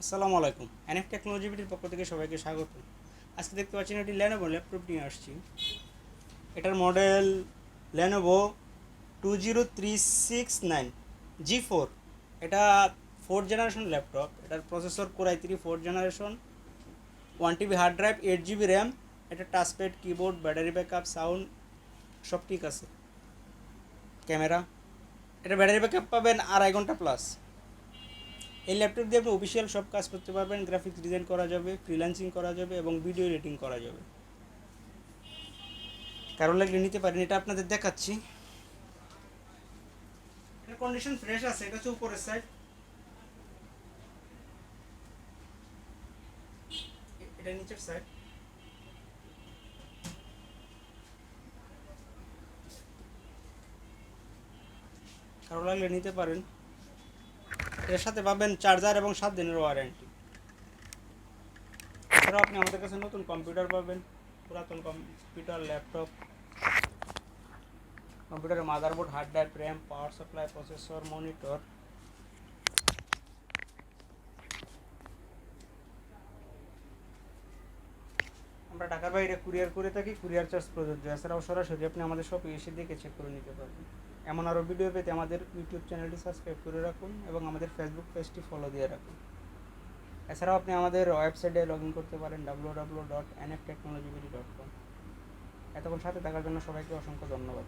আসসালামু আলাইকুম। NF technology বিটির পক্ষ থেকে সবাইকে স্বাগত। আজকে দেখতে পাচ্ছেন এটি ল্যানোভো ল্যাপটপ নিয়ে আসছি। এটার model Lenovo two zero three six nine G four এটা ফোর্থ জেনারেশন ল্যাপটপ এটার processor Core i three fourth generation one TB hard drive eight GB RAM এটা touchpad keyboard battery backup sound সব ঠিক আছে। Camera. এটা battery backup পাবেন আড়াই ঘণ্টা প্লাস এই ল্যাপটপ দিয়ে আপনি অফিসিয়াল সব কাজ করতে পারবেন গ্রাফিক্স ডিজাইন করা যাবে ফ্রিল্যান্সিং করা যাবে এবং ভিডিও এডিটিং করা যাবে। কারও লাগলে নিতে পারেন, এটা আপনাদের দেখাচ্ছি। কন্ডিশন ফ্রেশ আছে, এটা হচ্ছে উপরের সাইড এটা নিচের সাইড কারও লাগলে নিতে পারেন। এর সাথে পাবেন চার্জার এবং সাত দিনের ওয়ারেন্টি এছাড়াও আপনি আমাদের কাছে নতুন কম্পিউটার পাবেন, পুরাতন কম্পিউটার ল্যাপটপ কম্পিউটারের motherboard hard drive RAM power supply processor monitor আমরা ঢাকার বাইরে কুরিয়ার করে থাকি কুরিয়ার চার্জ প্রযোজ্য। এছাড়াও সরাসরি আপনি আমাদের শপে এসে দেখে চেক করে নিতে পারবেন। এমন আরও ভিডিও পেতে আমাদের ইউটিউব চ্যানেলটি সাবস্ক্রাইব করে রাখুন এবং আমাদের ফেসবুক পেজটি ফলো দিয়ে রাখুন। এছাড়াও আপনি আমাদের ওয়েবসাইটে লগ ইন করতে পারেন W W dot N F technology dot com এতক্ষণ সাথে থাকার জন্য সবাইকে অসংখ্য ধন্যবাদ।